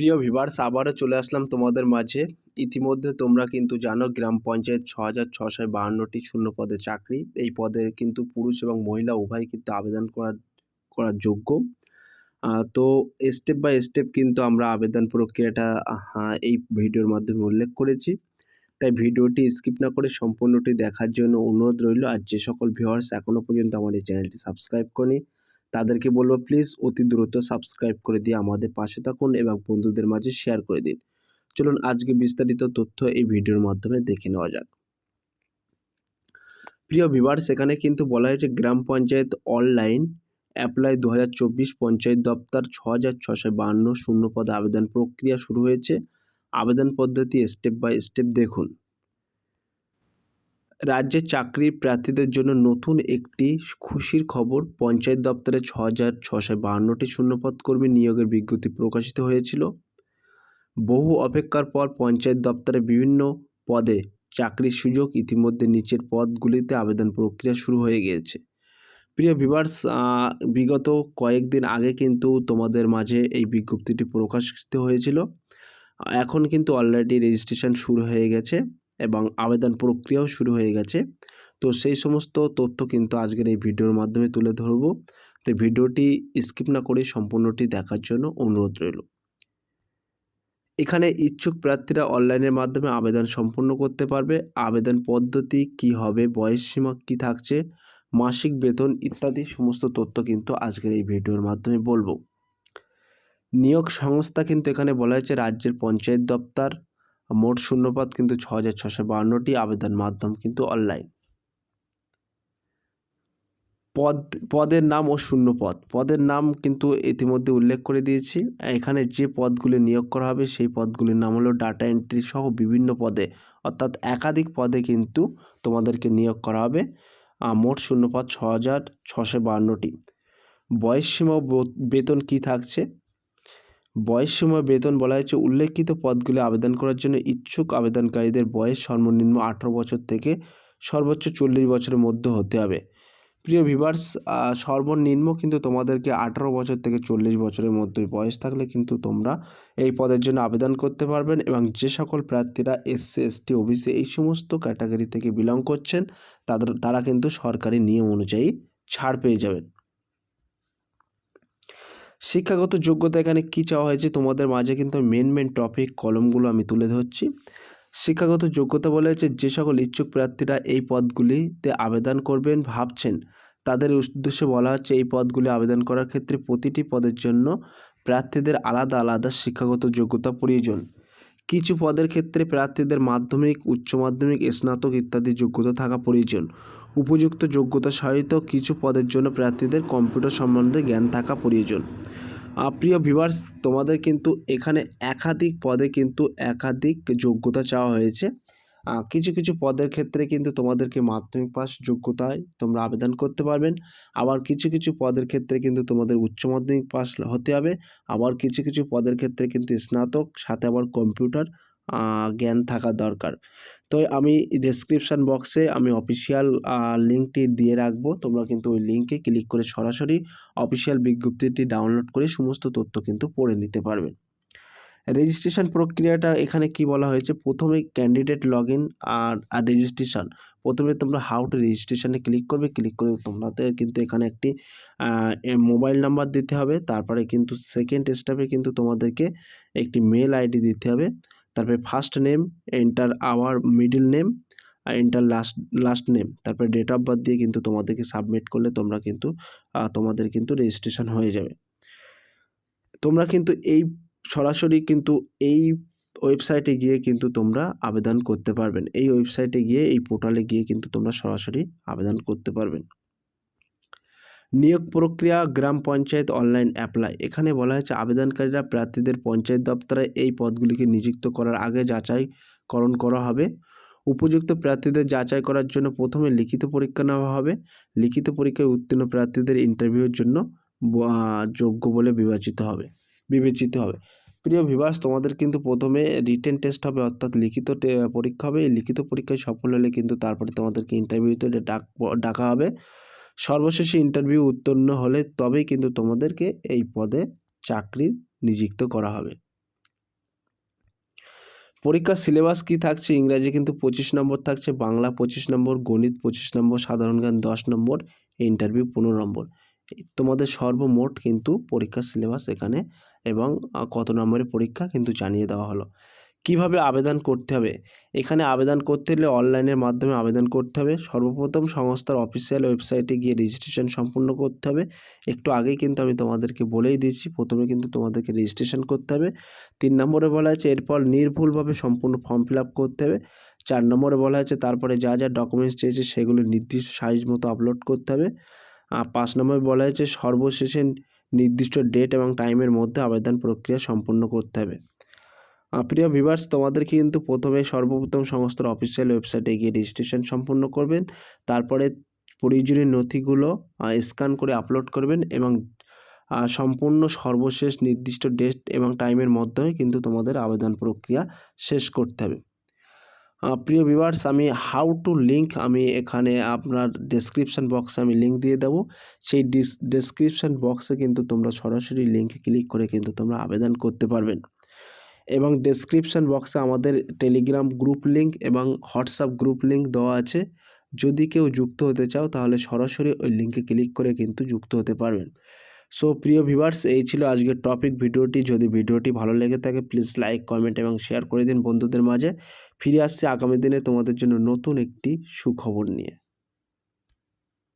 প্রিয় ভিভার্স আবারও চলে আসলাম তোমাদের মাঝে। ইতিমধ্যে তোমরা কিন্তু জানো গ্রাম পঞ্চায়েত ছ হাজার ছশো বাহান্নটি শূন্য পদে চাকরি। এই পদে কিন্তু পুরুষ এবং মহিলা উভয় কিন্তু আবেদন করার করার যোগ্য। তো স্টেপ বাই স্টেপ কিন্তু আমরা আবেদন প্রক্রিয়াটা এই ভিডিওর মাধ্যমে উল্লেখ করেছি। তাই ভিডিওটি স্কিপ না করে সম্পূর্ণটি দেখার জন্য অনুরোধ রইল। আর যে সকল ভিউয়ার্স এখনও পর্যন্ত আমার এই চ্যানেলটি সাবস্ক্রাইব করেনি তাদেরকে বলব, প্লিজ অতি দ্রুত সাবস্ক্রাইব করে দিয়ে আমাদের পাশে থাকুন এবং বন্ধুদের মাঝে শেয়ার করে দিন। চলুন আজকে বিস্তারিত তথ্য এই ভিডিওর মাধ্যমে দেখে নেওয়া যাক। প্রিয় ভিভার্স সেখানে কিন্তু বলা হয়েছে গ্রাম পঞ্চায়েত অনলাইন অ্যাপ্লাই দু পঞ্চায়েত দপ্তর ছ হাজার ছশো বাহান্ন শূন্য পদে আবেদন প্রক্রিয়া শুরু হয়েছে। আবেদন পদ্ধতি স্টেপ বাই স্টেপ দেখুন। রাজ্যে চাকরি প্রার্থীদের জন্য নতুন একটি খুশির খবর। পঞ্চায়েত দপ্তরে ছ হাজার ছশো বাহান্নটি শূন্যপদ কর্মী নিয়োগের বিজ্ঞপ্তি প্রকাশিত হয়েছিল। বহু অপেক্ষার পর পঞ্চায়েত দপ্তরে বিভিন্ন পদে চাকরির সুযোগ ইতিমধ্যে নিচের পদগুলিতে আবেদন প্রক্রিয়া শুরু হয়ে গিয়েছে। প্রিয় ভিভার্স বিগত কয়েকদিন আগে কিন্তু তোমাদের মাঝে এই বিজ্ঞপ্তিটি প্রকাশিত হয়েছিল। এখন কিন্তু অলরেডি রেজিস্ট্রেশন শুরু হয়ে গেছে। এবং আবেদন প্রক্রিয়াও শুরু হয়ে গেছে। তো সেই সমস্ত তথ্য কিন্তু আজকের এই ভিডিওর মাধ্যমে তুলে ধরব। তো ভিডিওটি স্কিপ না করে সম্পূর্ণটি দেখার জন্য অনুরোধ রইল। এখানে ইচ্ছুক প্রার্থীরা অনলাইনের মাধ্যমে আবেদন সম্পূর্ণ করতে পারবে। আবেদন পদ্ধতি কি হবে, বয়স সীমা কী থাকছে, মাসিক বেতন ইত্যাদি সমস্ত তথ্য কিন্তু আজকের এই ভিডিওর মাধ্যমে বলব। নিয়োগ সংস্থা কিন্তু এখানে বলা হয়েছে রাজ্যের পঞ্চায়েত দপ্তর মোট শূন্যপদ কিন্তু ছ হাজার ছশো বাহান্নটি আবেদন মাধ্যম কিন্তু অনলাইন পদ, পদের নাম ও শূন্যপদ। পদের নাম কিন্তু ইতিমধ্যে উল্লেখ করে দিয়েছি। এখানে যে পদগুলি নিয়োগ করা হবে, সেই পদগুলির নাম হলো ডাটা এন্ট্রি সহ বিভিন্ন পদে। অর্থাৎ একাধিক পদে কিন্তু তোমাদেরকে নিয়োগ করা হবে। মোট শূন্যপদ ছ হাজার ছশো বাহান্নটি। বয়স সীমা ও বেতন কি থাকছে? বয়স সীমা বেতন বলা হয়েছে। উল্লেখিত পদগুলি আবেদন করার জন্য ইচ্ছুক আবেদনকারীদের বয়স সর্বনিম্ন আঠারো বছর থেকে সর্বোচ্চ চল্লিশ বছরের মধ্যে হতে হবে। প্রিয় ভিভার্স সর্বনিম্ন কিন্তু তোমাদেরকে আঠারো বছর থেকে চল্লিশ বছরের মধ্যে বয়স থাকলে কিন্তু তোমরা এই পদের জন্য আবেদন করতে পারবেন এবং যে সকল প্রার্থীরা এসসি এসটি ওবিসি এই সমস্ত ক্যাটাগরি থেকে বিলং করছেন, তাদের, তারা কিন্তু সরকারি নিয়ম অনুযায়ী ছাড় পেয়ে যাবেন। শিক্ষাগত যোগ্যতা এখানে কী চাওয়া হয়েছে তোমাদের মাঝে কিন্তু মেন মেন টপিক কলমগুলো আমি তুলে ধরছি। শিক্ষাগত যোগ্যতা বলা হয়েছে যে সকল ইচ্ছুক প্রার্থীরা এই পদগুলিতে আবেদন করবেন ভাবছেন। তাদের উদ্দেশ্যে বলা হচ্ছে এই পদগুলি আবেদন করার ক্ষেত্রে প্রতিটি পদের জন্য প্রার্থীদের আলাদা আলাদা শিক্ষাগত যোগ্যতা প্রয়োজন। কিছু পদের ক্ষেত্রে প্রার্থীদের মাধ্যমিক, উচ্চ মাধ্যমিক, স্নাতক ইত্যাদি যোগ্যতা থাকা প্রয়োজন। উপযুক্ত যোগ্যতা সহিত কিছু পদের জন্য প্রার্থীদের কম্পিউটার সম্বন্ধে জ্ঞান থাকা প্রয়োজন। প্রিয় ভিভার্স তোমাদের কিন্তু এখানে একাধিক পদে কিন্তু একাধিক যোগ্যতা চাওয়া হয়েছে। কিছু কিছু পদের ক্ষেত্রে কিন্তু তোমাদেরকে মাধ্যমিক পাস যোগ্যতায় তোমরা আবেদন করতে পারবেন। আবার কিছু কিছু পদের ক্ষেত্রে কিন্তু তোমাদের উচ্চ মাধ্যমিক পাস হতে হবে। আবার কিছু কিছু পদের ক্ষেত্রে কিন্তু স্নাতক, সাথে আবার কম্পিউটার জ্ঞান থাকা দরকার। তো আমি ডেসক্রিপশান বক্সে আমি অফিসিয়াল লিঙ্কটি দিয়ে রাখব। তোমরা কিন্তু ওই লিঙ্কে ক্লিক করে সরাসরি অফিসিয়াল বিজ্ঞপ্তিটি ডাউনলোড করে সমস্ত তথ্য কিন্তু পড়ে নিতে পারবেন রেজিস্ট্রেশন প্রক্রিয়াটা এখানে কি বলা হয়েছে? প্রথমে ক্যান্ডিডেট লগ ইন আর আর রেজিস্ট্রেশন প্রথমে তোমরা হাউ টু রেজিস্ট্রেশনে ক্লিক করবে। ক্লিক করে তোমাদের কিন্তু এখানে একটি মোবাইল নাম্বার দিতে হবে। তারপরে কিন্তু সেকেন্ড স্টেপে কিন্তু তোমাদেরকে একটি মেল আইডি দিতে হবে। তারপরে first name enter our middle name R enter last last name তারপরে ডেট অফ বার্থ দিয়ে কিন্তু তোমাদেরকে সাবমিট করলে তোমরা কিন্তু তোমাদের কিন্তু রেজিস্ট্রেশন হয়ে যাবে। তোমরা কিন্তু এই, সরাসরি কিন্তু এই ওয়েবসাইটে গিয়ে কিন্তু তোমরা আবেদন করতে পারবেন। এই ওয়েবসাইটে গিয়ে, এই পোর্টালে গিয়ে কিন্তু তোমরা সরাসরি আবেদন করতে পারবেন। নিয়োগ প্রক্রিয়া গ্রাম পঞ্চায়েত অনলাইন অ্যাপ্লাই এখানে বলা হয়েছে, আবেদনকারীরা প্রার্থীদের পঞ্চায়েত দপ্তরে এই পদগুলিকে নিযুক্ত করার আগে যাচাইকরণ করা হবে। উপযুক্ত প্রার্থীদের যাচাই করার জন্য প্রথমে লিখিত পরীক্ষা নেওয়া হবে। লিখিত পরীক্ষায় উত্তীর্ণ প্রার্থীদের ইন্টারভিউর জন্য যোগ্য বলে বিবেচিত হবে বিবেচিত হবে। প্রিয় ভিভার্স তোমাদের কিন্তু প্রথমে রিটেন টেস্ট হবে, অর্থাৎ লিখিত পরীক্ষা হবে। এই লিখিত পরীক্ষায় সফল হলে কিন্তু তারপরে তোমাদেরকে ইন্টারভিউতে ডাক ডাকা হবে। সর্বশেষে ইন্টারভিউ উত্তীর্ণ হলে তবেই কিন্তু তোমাদেরকে এই পদে চাকরি নিযুক্ত করা হবে। পরীক্ষার সিলেবাস কী থাকছে? ইংরাজি কিন্তু পঁচিশ নম্বর থাকছে, বাংলা পঁচিশ নম্বর, গণিত পঁচিশ নম্বর, সাধারণ জ্ঞান দশ নম্বর ইন্টারভিউ পনেরো নম্বর। তোমাদের সর্বমোট কিন্তু পরীক্ষার সিলেবাস এখানে এবং কত নম্বরের পরীক্ষা কিন্তু জানিয়ে দেওয়া হলো। কীভাবে আবেদন করতে হবে? এখানে আবেদন করতে হলে অনলাইনের মাধ্যমে আবেদন করতে হবে। সর্বপ্রথম সংস্থার অফিসিয়াল ওয়েবসাইটে গিয়ে রেজিস্ট্রেশন সম্পূর্ণ করতে হবে। একটু আগেই কিন্তু আমি তোমাদেরকে বলেই দিয়েছি, প্রথমে কিন্তু তোমাদেরকে রেজিস্ট্রেশন করতে হবে। তিন নম্বরে বলা হয়েছে, এরপর নির্ভুলভাবে সম্পূর্ণ ফর্ম ফিল করতে হবে। চার নম্বরে বলা হয়েছে, তারপরে যা যা ডকুমেন্টস চেয়েছে সেগুলো নির্দিষ্ট সাইজ মতো আপলোড করতে হবে। পাঁচ নম্বরে বলা হয়েছে, সর্বশেষে নির্দিষ্ট ডেট এবং টাইমের মধ্যে আবেদন প্রক্রিয়া সম্পূর্ণ করতে হবে। প্রিয় ভিভার্স তোমাদেরকে কিন্তু প্রথমে সর্বপ্রথম সংস্থার অফিসিয়াল ওয়েবসাইটে গিয়ে রেজিস্ট্রেশন সম্পূর্ণ করবেন। তারপরে প্রয়োজনীয় নথিগুলো স্ক্যান করে আপলোড করবেন এবং সম্পূর্ণ সর্বশেষ নির্দিষ্ট ডেট এবং টাইমের মধ্যে কিন্তু তোমাদের আবেদন প্রক্রিয়া শেষ করতে হবে। প্রিয় ভিভার্স আমি হাউ টু লিঙ্ক আমি এখানে আপনার ডেসক্রিপশন বক্সে আমি লিঙ্ক দিয়ে দেবো। সেই ডিস ডেসক্রিপশন বক্সে কিন্তু তোমরা সরাসরি লিঙ্কে ক্লিক করে কিন্তু তোমরা আবেদন করতে পারবেন। এবং ডেসক্রিপশন বক্সে আমাদের টেলিগ্রাম গ্রুপ লিঙ্ক এবং হোয়াটসঅ্যাপ গ্রুপ লিঙ্ক দেওয়া আছে। যদি কেউ যুক্ত হতে চাও, তাহলে সরাসরি ওই লিঙ্কে ক্লিক করে কিন্তু যুক্ত হতে পারবেন। সো প্রিয় ভিভার্স এই ছিল আজকের টপিক ভিডিওটি। যদি ভিডিওটি ভালো লেগে থাকে প্লিজ লাইক কমেন্ট এবং শেয়ার করে দিন বন্ধুদের মাঝে। ফিরে আসছে আগামী দিনে তোমাদের জন্য নতুন একটি সুখবর নিয়ে।